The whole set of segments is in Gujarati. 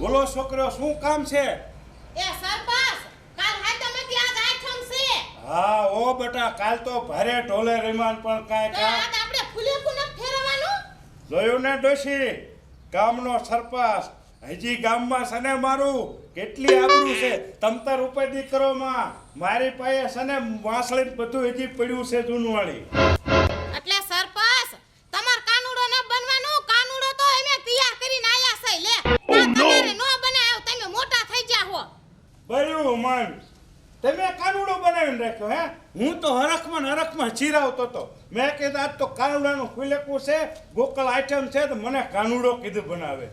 બોલો છોકરો શું કામ છે? એ સરપંચ કાલ હાથમાં ત્યાં જ આઠમ છે. હા ઓ બેટા કાલ તો ભારે ઢોલે રહેમાન પણ કાંઈ તો આપણે ફૂલે કુના ફેરવાનું જોયું ને ડોશી? ગામનો સરપંચ. હજી ગામમાં સને મારું? કેટલી આબરૂ છે? તમતર ઉપાધિ કરો માં મારી પાસે સને વાસળી બધું હજી પડ્યું છે જૂનવાળી. તમે કાનુડો બનાવીને રાખ્યો હે? હું તો હરખમાં હરખમાં ચીરાવતો હતો. મેં કીધું આજ તો કાનુડાનું ખુલેકું છે ગોકળ આઈટમ છે તો મને કાનુડો કીધું બનાવે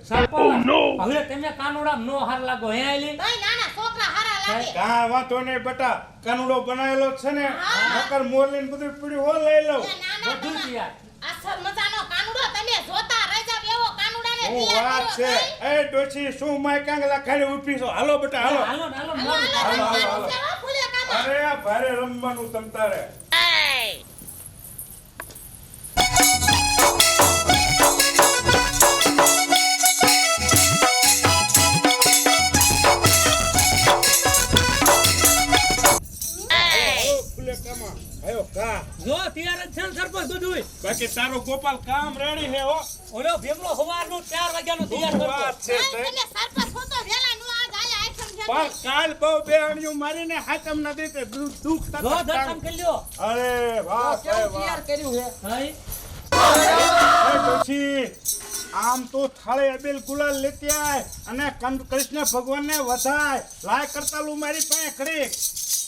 હવે તમે કાનુડા નો હાર લાગો હે આલી નાના છોકરા હારા લાગે. કાં વાંધો નહીં બેટા કાનુડો બનાવેલો છે ને. નકર મોરલીને બધું પીડ્યું હો લઈ લઉં. બધું તૈયાર મજાનો કાનુડો તમે જોતા રહી જાવ એવો કાનુડાને તૈયાર કર્યો છે. એ ડોશી શું માય કાંગલા ખાલી ઊભી છો? હાલો બેટા હાલો હાલો હાલો. હાલો, હાલો, છે ભારે રમવાનું જો તૈયાર જ સરપંચ બધુંય. બાકી તારો ગોપાલ કામ રેડી હે હો. ઓલો ભેગલો સવારનું 4 વાગ્યાનું તૈયાર કરતો. વાત છે તમે સરપંચ હો તો વહેલા નો આજ આયા આઈટમ છે પણ કાલ બહુ બે અણિયું મારીને હાથમ નદી તે દુખ તો થતા જો દર્શન કામ. કરી લ્યો. અરે વાહ ભાઈ વાહ. હાય એ ડોશી, આમ તો થાળે અબેલ ગુલાલ લેતી આય અને કન- કૃષ્ણ ભગવાનને વધાય. લાય કરતાલું મારી પાસે ખડી.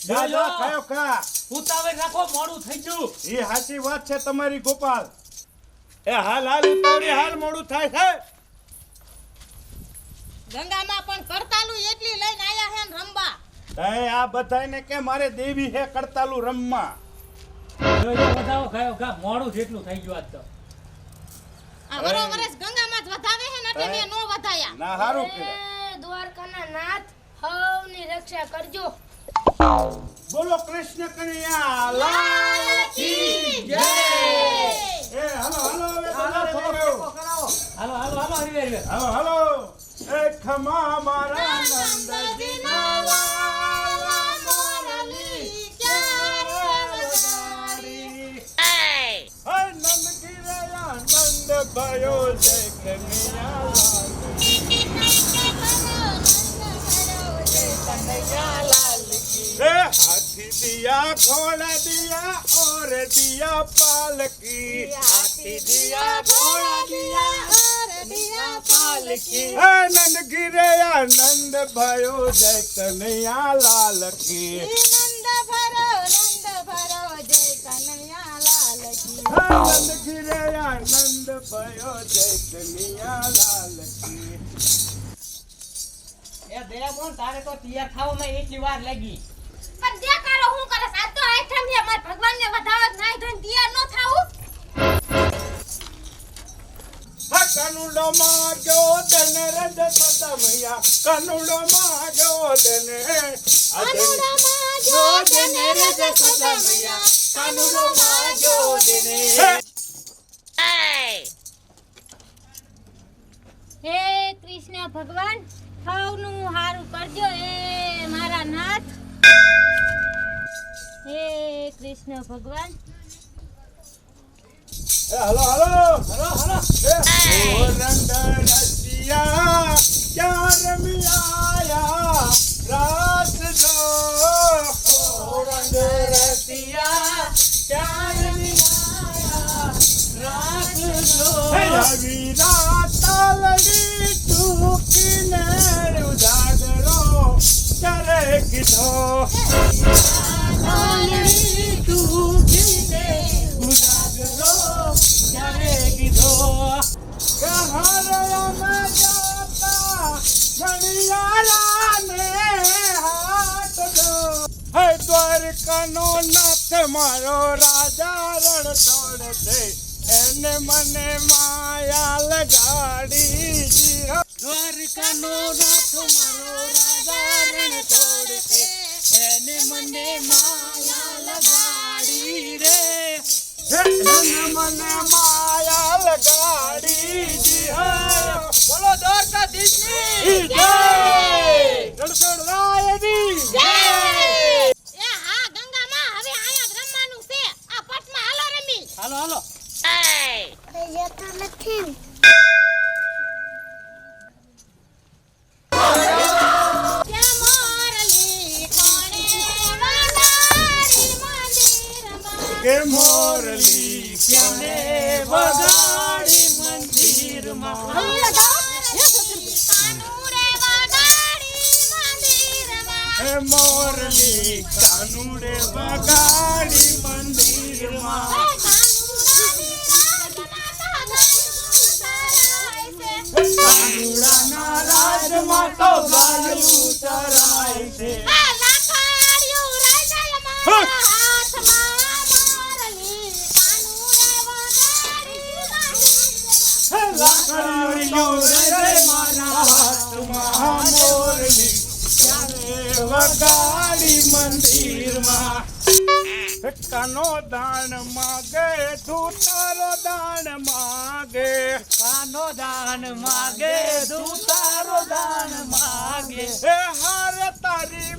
જા ખાયો ખા. ઉતાવે રાખો મોડું થઈ ગયું. એ હાચી વાત છે તમારી ગોપાલ. એ હાલ હાલ હાલ મોડું થાય છે. ગંગામાં પણ કરતાલું એટલી લઈને આયા હે ને રમવા. તય આ બધાને કે મારે દેવી હે કરતાલું રમવા. જો જો વધાવો ખાયો ખા મોડું જેટલું થઈ ગયું આજ તો. આ વરો વરસ ગંગામાં જ વધાવે હે ને એટલે મે નો વધાયા. ના હારું કર્યું. દ્વારકાના નાથ હવની રક્ષા કરજો. બોલો કૃષ્ણ કનૈયા લાલ કી જય. એ હાલો હાલો હવે. હાલો હાલો હાલો હરી હાલો હાલો. खमा नंद दिनावा मोरली क्यारी भयो देख मिया हाथी दिया घोड़ा दिया और दिया पालकी। हाथी दिया घोड़ा दिया। આનંદ ગીરે આનંદ ભયો જય કનૈયા લાલ કી આનંદ ગીરે આનંદ ભયો જય કનૈયા લાલ કી એ દયા બોલ તારે તો તૈયાર થવામાં એટલી વાર લાગી. પણ દે તારો હું કરે આ તો આઠમ હે માર ભગવાનને વધાવત નાય ધન તૈયાર ન થાઉં કનુડો માગ્યો ધન રજ સદમૈયા. કનુડો માગ્યો ધન કાનુડામાં જો જને રજ સદમૈયા. કાનુડો માજો જને હે કૃષ્ણ ભગવાન સૌનું હારું કરજો એ મારા નાથ. હે કૃષ્ણ ભગવાન હલો હલો. Hello hello. રંગ રસિયા ક્યાં રમી આયા રાસ જો રંગ રસિયા ક્યાં રમી આયા રાસ જો રવિ તાલડી ટૂકીને ઉજાગરો કરે કીધો તાલડી ટૂકીને દ્વારકાનો નાથ, મારો રાજા રણછોડ છે. એને મને માયા લગાડી દ્વારકાનો નાથ, મારો રાજા રણ છોડ છે. એને મને માયા લગાડી રે. એને મને માયા લગાડી જી બોલો દ્વારકાધીશની. જય! રણછોડ જય! એ હા ગંગામાં હવે આયા રમવાનું છે. આ પટમાં હાલો રમી. હાલો હાલો. જતા નથી. કે મોરલી ક્યાંને વગાડી મંદિરમાં. મોરલી કાનુડે વગાડી મંદિરમાં. કાનુડાના રાજમાં તો ગાયું ચરાય છે. વગાડી મંદિરમાં. કાનો દાન માગે તું તારો દાન માગે. કાનો દાન માગે તું તારો દાન માગે. હે હાર તારી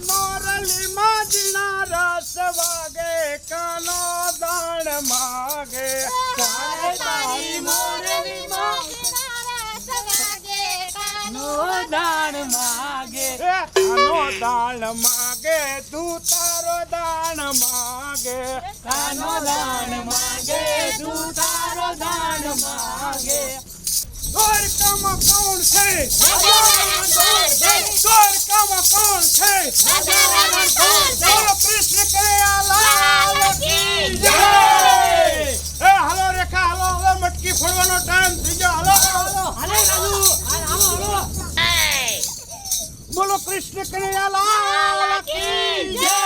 દાન માગે. કાનો દાન માગે તું તારો દાન માગે. કાનો દાન માગે તું તારો દાન માગે. દ્વારકામાં કોણ છે? દ્વારકામાં કોણ છે? કૃષ્ણ કરે હાલો રેખા હાલો હવે મટકી ફોડવાનો ટાઈમ થઈ ગયો. બોલો કૃષ્ણ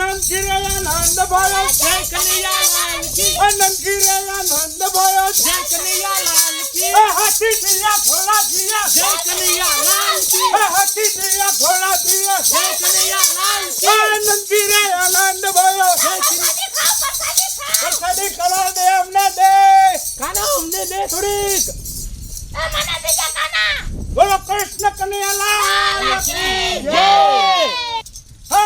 આનંદ ગિરે આનંદ ભયો જય કનૈયા લાલ કી આનંદ ગિરે આનંદ ભયો જય કનૈયા લાલ કી એ હાથી દિયા ઘોડા દિયા જય કનૈયા લાલ કી એ હાથી દિયા ઘોડા દિયા જય કનૈયા લાલ કી આનંદ ગિરે આનંદ ભયો પ્રસાદી કલર દે અમને દે કાનો અમને દે થોડીક બોલો કૃષ્ણ કનૈયા લાલ કી જય આનંદ ગિરે આનંદ ભયો જય કનૈયા લાલ કી આનંદ ગિરે આનંદ ભયો જય